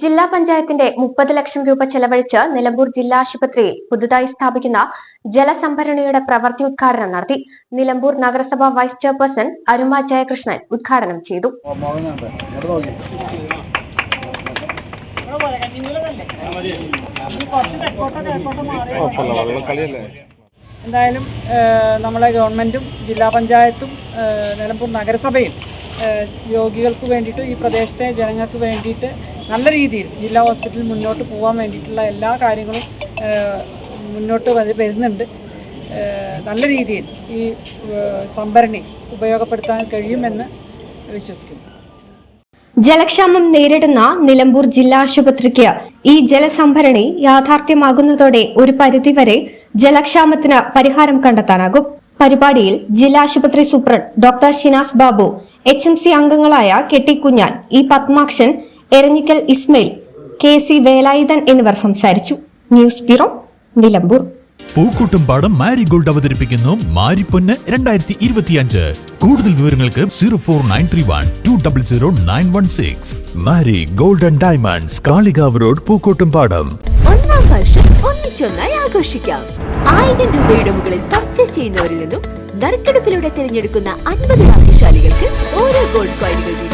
ജില്ലാ പഞ്ചായത്തിന്റെ മുപ്പത് ലക്ഷം രൂപ ചെലവഴിച്ച് നിലമ്പൂർ ജില്ലാ ആശുപത്രിയിൽ പുതുതായി സ്ഥാപിക്കുന്ന ജലസംഭരണിയുടെ പ്രവൃത്തി ഉദ്ഘാടനം നടത്തി നിലമ്പൂർ നഗരസഭ വൈസ് ചെയർപേഴ്സൺ അരുമ ജയകൃഷ്ണൻ ഉദ്ഘാടനം ചെയ്തു. എന്തായാലും നമ്മളെ ഗവൺമെന്റും ജില്ലാ പഞ്ചായത്തും നിലമ്പൂർ നഗരസഭയും രോഗികൾക്ക് വേണ്ടിയിട്ട് ഈ പ്രദേശത്തെ ജനങ്ങൾക്ക് വേണ്ടിയിട്ട് നല്ല രീതിയിൽ ജില്ലാ ഹോസ്പിറ്റലിൽ മുന്നോട്ട് പോകാൻ വേണ്ടിയിട്ടുള്ള എല്ലാ കാര്യങ്ങളും മുന്നോട്ട് വരു- വരുന്നുണ്ട്. നല്ല രീതിയിൽ ഈ സംഭരണി ഉപയോഗപ്പെടുത്താൻ കഴിയുമെന്ന് വിശ്വസിക്കുന്നു. ജലക്ഷാമം നേരിടുന്ന നിലമ്പൂർ ജില്ലാ ആശുപത്രിക്ക് ഈ ജലസംഭരണി യാഥാർത്ഥ്യമാകുന്നതോടെ ഒരു പരിധിവരെ ജലക്ഷാമത്തിന് പരിഹാരം കണ്ടെത്താനാകും. പരിപാടിയിൽ ജില്ലാ ആശുപത്രി superintendent doctor Shinas Babu H അംഗങ്ങളായ കെട്ടി Kunhan E Padmakshan Eranhikkal Ismail K C Velayudhan എന്നിവർ സംസാരിച്ചു. News bureau Nilambur. Pookkottumpadam marigold അവതരിപ്പിക്കുന്നു മാരിപ്പൊന്ന് രണ്ടായിരത്തി ഇരുപത്തിയഞ്ച് കൂടുതൽ വിവരങ്ങൾക്ക് zero four nine three one two double zero nine one six. മാരി golden diamonds Kalikavu road Pookkottumpadam. ഒന്നാം വർഷം ഒന്നിച്ചൊന്നായി ആഘോഷിക്കാം. ആയിരം രൂപയുടെ മുകളിൽ പർച്ചേസ് ചെയ്യുന്നവരിൽ നിന്നും നറുക്കെടുപ്പിലൂടെ തിരഞ്ഞെടുക്കുന്ന അൻപത് ഭാഗ്യശാലികൾക്ക് ഓരോ ഗോൾഡ് കോയിനുകൾ